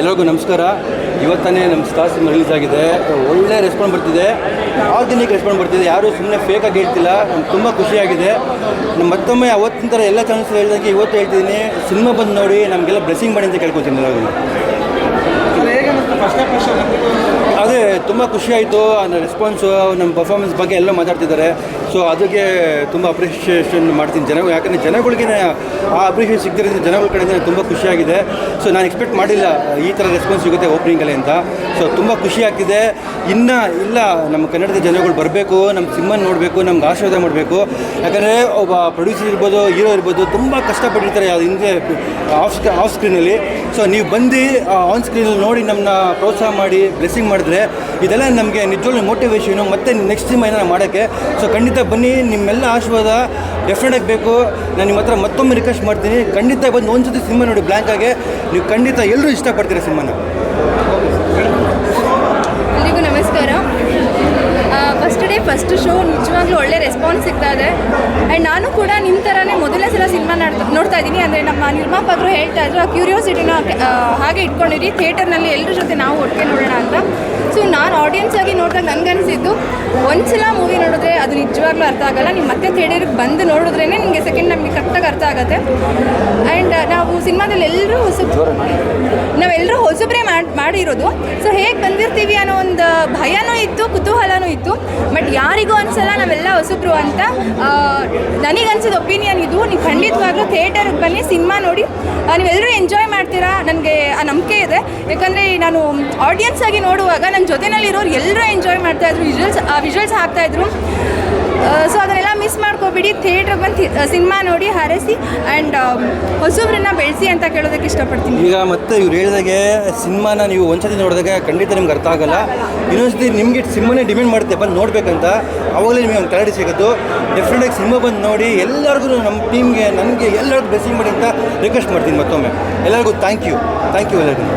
ಎಲ್ಲರಿಗೂ ನಮಸ್ಕಾರ. ಇವತ್ತನೇ ನಮ್ಮ ಸ್ಟಾರ್ ಸಿನಿಮಾ ರಿಲೀಸ್ ಆಗಿದೆ. ಒಳ್ಳೆ ರೆಸ್ಪಾನ್ಸ್ ಬರ್ತಿದೆ. ಆರ್ಗ್ಯಾನಿಕ್ ರೆಸ್ಪಾನ್ಸ್ ಬರ್ತಿದೆ? ಯಾರೂ ಸುಮ್ಮನೆ ಫೇಕಾಗಿ ಹೇಳ್ತಿಲ್ಲ. ನಮ್ಗೆ ತುಂಬ ಖುಷಿಯಾಗಿದೆ. ನಮ್ಮ ಮತ್ತೊಮ್ಮೆ ಅವತ್ತಿನ ಥರ ಎಲ್ಲ ಚಾನಲ್ಸ್ ಹೇಳ್ದಂಗೆ ಇವತ್ತು ಹೇಳ್ತಿದ್ದೀನಿ. ಸಿನಿಮಾ ಬಂದು ನೋಡಿ, ನಮಗೆಲ್ಲ ಬ್ಲೆಸ್ಸಿಂಗ್ ಮಾಡಿ ಅಂತ ಕೇಳ್ಕೊತೀನಿ ಎಲ್ಲರಿಗೂ ಅದೇ ತುಂಬ ಖುಷಿ ಆಯಿತು ರೆಸ್ಪಾನ್ಸು ನಮ್ಮ ಪರ್ಫಾರ್ಮೆನ್ಸ್ ಬಗ್ಗೆ ಎಲ್ಲ ಮಾತಾಡ್ತಿದ್ದಾರೆ. ಸೊ ಅದಕ್ಕೆ ತುಂಬ ಅಪ್ರಿಷಿಯೇಷನ್ ಮಾಡ್ತೀನಿ. ಜನಗಳು ಯಾಕಂದರೆ ಜನಗಳಿಗೆ ಆ ಅಪ್ರಿಷಿಯೇಷನ್ ಸಿಗ್ತಿರೋದ್ರಿಂದ ಜನಗಳ ಕಡೆಯಿಂದ ತುಂಬ ಖುಷಿಯಾಗಿದೆ ಸೊ ನಾನು ಎಕ್ಸ್ಪೆಕ್ಟ್ ಮಾಡಿಲ್ಲ ಈ ಥರ ರೆಸ್ಪಾನ್ಸ್ ಸಿಗುತ್ತೆ ಓಪನಿಂಗಲ್ಲಿ ಅಂತ. ಸೊ ತುಂಬ ಖುಷಿ ಆಗ್ತಿದೆ. ಇನ್ನು ಇಲ್ಲ, ನಮ್ಮ ಕನ್ನಡದ ಜನಗಳು ಬರಬೇಕು, ನಮ್ಮ ಸಿನಿಮಾ ನೋಡಬೇಕು, ನಮ್ಗೆ ಆಶೀರ್ವಾದ ಮಾಡಬೇಕು. ಯಾಕಂದರೆ ಒಬ್ಬ ಪ್ರೊಡ್ಯೂಸರ್ ಇರ್ಬೋದು ಹೀರೋ ಇರ್ಬೋದು, ತುಂಬ ಕಷ್ಟಪಟ್ಟಿರ್ತಾರೆ ಅದು ಹಿಂದೆ ಆಫ್ ಆಫ್ ಸ್ಕ್ರೀನಲ್ಲಿ ಸೊ ನೀವು ಬಂದು ಆನ್ ಸ್ಕ್ರೀನಲ್ಲಿ ನೋಡಿ ನಮ್ಮನ್ನ ಪ್ರೋತ್ಸಾಹ ಮಾಡಿ ಬ್ಲೆಸ್ಸಿಂಗ್ ಮಾಡಿದ್ರೆ ಇದೆಲ್ಲ ನಮಗೆ ನಿಜವಾಗ್ಲೂ ಮೋಟಿವೇಶನು ಮತ್ತು ನೆಕ್ಸ್ಟ್ ಟೈಮ್ ಏನಾರ ಮಾಡೋಕ್ಕೆ ಸೊ ಖಂಡಿತ ಬನ್ನಿ, ನಿಮ್ಮೆಲ್ಲ ಆಶೀರ್ವಾದ ಡೆಫಿನೆಟಾಗಿ ಬೇಕು. ನಾನು ನಿಮ್ಮ ಹತ್ರ ಮತ್ತೊಮ್ಮೆ ರಿಕ್ವೆಸ್ಟ್ ಮಾಡ್ತೀನಿ. ಖಂಡಿತ ಬಂದು ಒಂದು ಸತಿ ಸಿನಿಮಾ ನೋಡಿ ಆಗಿ. ನೀವು ಖಂಡಿತ ಎಲ್ಲರೂ ಇಷ್ಟಪಡ್ತೀರ ಸಿನಿಮಾನ? ಎಲ್ರಿಗೂ ನಮಸ್ಕಾರ. ಫಸ್ಟ್ ಡೇ ಫಸ್ಟ್ ಶೋ ನಿಜವಾಗ್ಲೂ ಒಳ್ಳೆ ರೆಸ್ಪಾನ್ಸ್ ಸಿಗ್ತಾ ಇದೆ. ಆ್ಯಂಡ್ ನಾನು ಕೂಡ ನಿಮ್ಮ ಥರನೇ ಮೊದಲನೇ ಸಲ ಸಿನಿಮಾ ನೋಡ್ತಾ ಇದ್ದೀನಿ. ಅಂದರೆ ನಮ್ಮ ನಿರ್ಮಾಪಕರು ಹೇಳ್ತಾ ಇದ್ರು, ಆ ಕ್ಯೂರಿಯಾಸಿಟಿನ ಹಾಗೆ ಇಟ್ಕೊಂಡಿರಿ. ಥಿಯೇಟರ್ನಲ್ಲಿ ಎಲ್ಲರ ಜೊತೆ ನಾವು ಒಟ್ಟಿಗೆ ನೋಡೋಣ ಅಂತ. ಸೊ ನಾನು ಆಡಿಯನ್ಸ್ ಆಗಿ ನೋಡಿದಾಗ ನನಗನ್ಸಿದ್ದು ಒಂದು ಸಲ ಮೂವಿ ನೋಡಿದ್ರೆ ಅದು ನಿಜವಾಗ್ಲೂ ಅರ್ಥ ಆಗಲ್ಲ. ನೀವು ಮತ್ತೆ ಥಿಯೇಟರ್ಗೆ ಬಂದು ನೋಡಿದ್ರೇ ನಿಮಗೆ ಸೆಕೆಂಡ್ ನಮಗೆ ಕರೆಕ್ಟಾಗಿ ಅರ್ಥ ಆಗುತ್ತೆ. ಆ್ಯಂಡ್ ನಾವು ಸಿನಿಮಾದಲ್ಲಿ ಎಲ್ಲರೂ ಹೊಸ ನಾವೆಲ್ಲರೂ ಹೊಸಬ್ರೆ ಮಾಡಿ, ಮಾಡಿರೋದು. ಸೊ ಹೇಗೆ ಬಂದಿರ್ತೀವಿ ಅನ್ನೋ ಒಂದು ಭಯನೂ ಇತ್ತು ಕುತೂಹಲನೂ ಇತ್ತು. ಬಟ್ ಯಾರಿಗೂ ಅನ್ಸಲ್ಲ, ನಾವೆಲ್ಲ ಹೊಸಬ್ರು ಅಂತ. ನನಗನ್ಸಿದ ಒಪಿನಿಯನ್ ಇದು. ನೀವು ಖಂಡಿತವಾಗ್ಲೂ ಥಿಯೇಟರ್ಗೆ ಬನ್ನಿ, ಸಿನಿಮಾ ನೋಡಿ. ನೀವೆಲ್ಲರೂ ಎಂಜಾಯ್ ಮಾಡ್ತೀರಾ? ನನಗೆ ಆ ನಂಬಿಕೆ ಇದೆ. ಯಾಕಂದರೆ ನಾನು ಆಡಿಯನ್ಸ್ ಆಗಿ ನೋಡುವಾಗ ನನ್ನ ಜೊತೆನಲ್ಲಿರೋರು ಎಲ್ಲರೂ ಎಂಜಾಯ್ ಮಾಡ್ತಾಯಿದ್ರು ವಿಜುವಲ್ಸ್ ವಿಜುವಲ್ಸ್ ಹಾಕ್ತಾಯಿದ್ರು ಸೊ ಅದನ್ನೆಲ್ಲ ಮಿಸ್ ಮಾಡ್ಕೋಬಿಡಿ. ಥಿಯೇಟ್ರಿಗೆ ಬಂದು ಸಿನಿಮಾ ನೋಡಿ ಹರಸಿ ಆ್ಯಂಡ್ ಹೊಸಬ್ರನ್ನ ಬೆಳೆಸಿ ಅಂತ ಕೇಳೋದಕ್ಕೆ ಇಷ್ಟಪಡ್ತೀನಿ. ಈಗ ಮತ್ತೆ ಇವ್ರು ಹೇಳಿದಾಗೆ ಸಿನಿಮಾನ ನೀವು ಒಂದ್ಸತಿ ನೋಡಿದಾಗ ಖಂಡಿತ ನಿಮ್ಗೆ ಅರ್ಥ ಆಗಲ್ಲ. ಇನ್ನೊಂದ್ಸತಿ ನಿಮಗೆ ಸಿನಿಮಾನೇ ಡಿಮ್ಯಾಂಡ್ ಮಾಡುತ್ತೆ. ಬಂದು ನೋಡಬೇಕಂತ. ಅವಾಗಲೇ ನಿಮಗೆ ಒಂದು ಕ್ಲಾರಿಟಿ ಸಿಗೋದು ಡೆಫಿನೆಟಾಗಿ ಸಿನಿಮಾ ಬಂದು ನೋಡಿ ಎಲ್ಲರಿಗೂ ನಮ್ಮ ಟೀಮ್ಗೆ ನನಗೆ ಎಲ್ಲರಿಗೂ ಬ್ಲೆಸ್ಸಿಂಗ್ ಮಾಡಿ ಅಂತ ರಿಕ್ವೆಸ್ಟ್ ಮಾಡ್ತೀನಿ ಮತ್ತೊಮ್ಮೆ. ಎಲ್ಲರಿಗೂ ಥ್ಯಾಂಕ್ ಯು ಥ್ಯಾಂಕ್ ಯು ಎಲ್ಲರಿಗೂ.